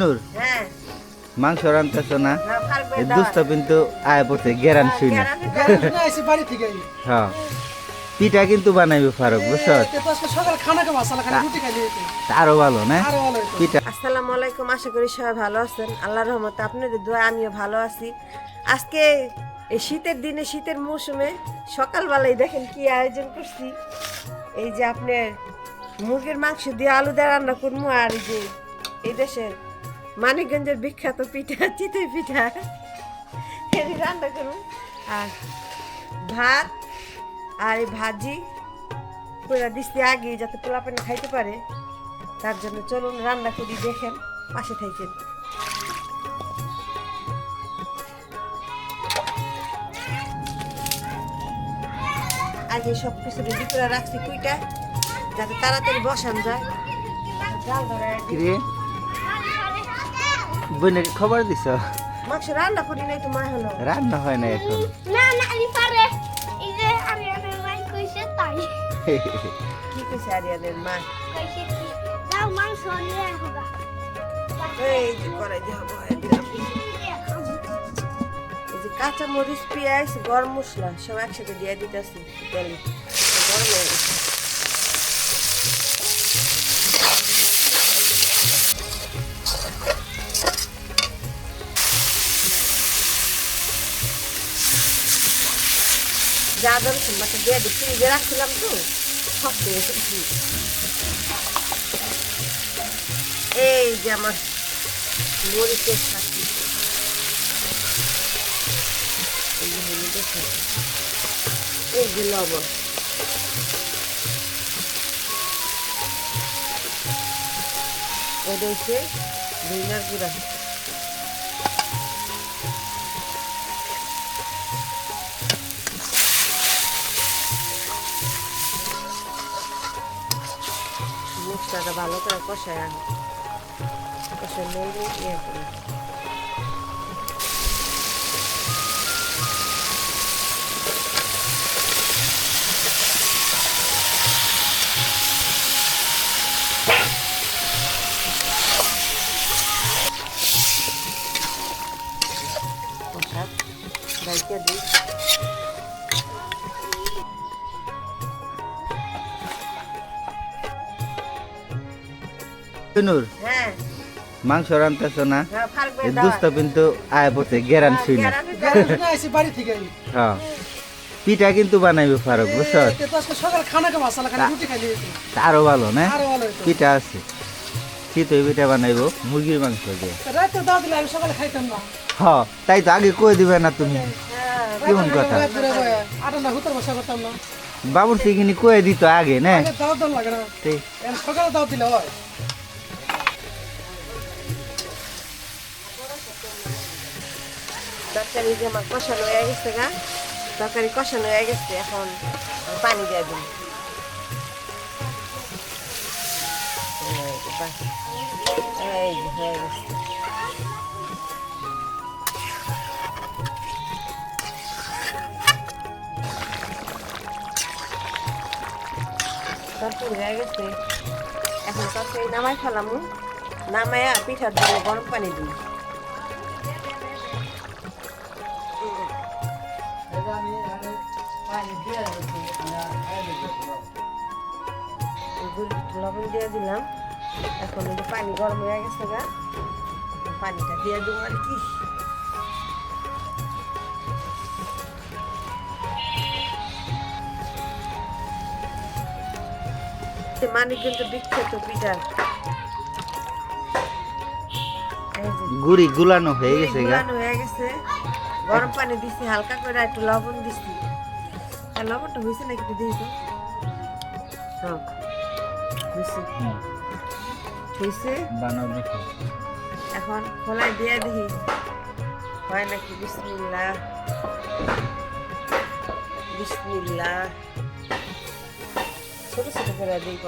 নূর। হ্যাঁ। মাংস রান্তাছ না? হ্যাঁ। দুস্থ কিন্তু আয় পড়ছে গেরান হ্যাঁ। আইসি বাড়ি থেকে। হ্যাঁ। পিঠা কিন্তু বানাইবে ফারুক বুঝছ? খাইলে আরও ভালো না? পিঠা আসসালামু আলাইকুম আশা করি সবাই ভালো আছেন। আল্লাহর রহমতে আপনাদের দোয়া আমিও ভালো আছি। আজকে এই শীতের দিনে শীতের মৌসুমে সকালবেলায় দেখেন কি আয়োজন করছি। এই যে আপনার মুরগির মাংস দিয়ে আলু দিয়ে রান্না করব আর এই যে এই দেশের মানিকগঞ্জের বিখ্যাত পিঠা, চিতই পিঠা। রান্না করুন। আর ভাত আর এই ভাজি পুরা দিচ্ছি আগে যাতে পোলাপানি খাইতে পারে। তার জন্য চলুন রান্না করি, দেখেন, পাশে থাকেন আগে সব কিছু রেডি করে রাখছি কুইটা, যাতে তাড়াতাড়ি বসান যায়। জাল বোনকে খবর দিছ? মাংস রান্না করি নাই তো মা হলো। রান্না হয় না এখন? না না আমি পারে। এই যে আমি আমি ভাই কইছে তাই। কি কইছে আরিয়ানের মা? কইছে কি? দাও মাংস নিয়ে আসবা এই যে করাই দিয়ে হব। এই যে কাঁচা মরিচ পেঁয়াজ গরম মশলা সব একসাথে দিয়ে দিতেছি। তেলে গরম হয়ে গেছে। যা ধরেছেন মাকে দিয়ে দিই ফ্রিজে রাখছিলাম তো। শক্ত গেছে। এই যে আমার মরিচের সাথে এই হলুদের সাথে এই যে লবণ। ওটা হচ্ছে ধইনার গুঁড়া। মশলাটা ভালো করে কষায় আনো কষায় নেড়ে ইয়ে করি নূর? হ্যাঁ। মাংস রান্তাছ না? হ্যাঁ এই দুস্থ কিন্তু আয় পড়ছে গেরান হ্যাঁ, বাড়ি থেকে। হ্যাঁ। পিঠা কিন্তু বানাইবে ফারুক বুঝছ? খাইলে আরও ভালো না? পিঠা আছে। চিতই পিঠা বানাইবো মুরগির মাংস দিয়ে রাতে দাও দিলে আমি সকালে খাইতাম না। হ তাই তো আগে কই দিবে না তুমি। হ্যাঁ, কেমন কথা? না না। বাবুর চিকিনি কয়ে দিত আগে না? আগে দাও দাও লাগে না। ঠিক। এখন সকালে দাও দিলে হয়। তরকারি যে আমার কষানো হয়ে গেছে গা, তরকারি কষানো হয়ে গেছে, এখন পানি দিয়ে দিন গেছে। এখন তরকারি নামাই ফেলাম। নামাইয়া পিঠার জন্য গরম পানি দিই। লবণ দিয়ে দিলাম। এখন যে পানি গরম হয়ে গেছে গা পানিটা দিয়ে দেবো আর কি। মানে কিন্তু বিখ্যাত পিঠা গুড়ি গুলানো হয়ে গেছে গুলানো হয়ে গেছে। গরম পানি দিছি হালকা করে একটু লবণ দিছি। আর লবণটা হয়েছে নাকি একটু দিই তো হ্যাঁ হয়েছে। হয়েছে? এখন খোলাই দিয়ে দেখি হয় নাকি? বিসমিল্লা বিসমিল্লা ছোট ছোট করে দিই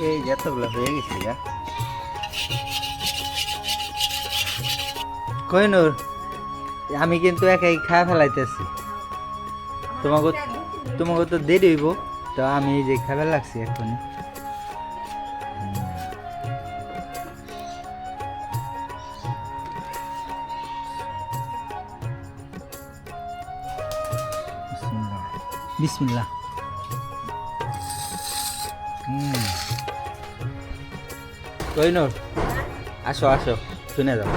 প্রথমত এতগুলো হয়ে গেছে গা কইনুর, আমি কিন্তু একাই খায় ফেলাইতেছি। তোমাকে তোমাকে তো দেরি হইব, তো আমি এই যে খাবার লাগছি এখনই বিসমিল্লাহ। কইনুর আসো আসো শুনে যাও।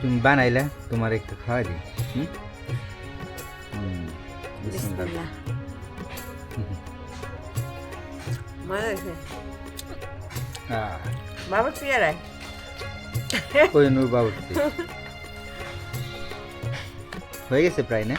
তুমি বানাইলে তোমার একটু খাওয়াই দিই হুম? হুম, বিসমিল্লাহ। বিসমিল্লাহ। মজা হয়েছে। আহ, বাবু চেয়ারায় কইনুর বাবু হয়ে গেছে প্রায় না?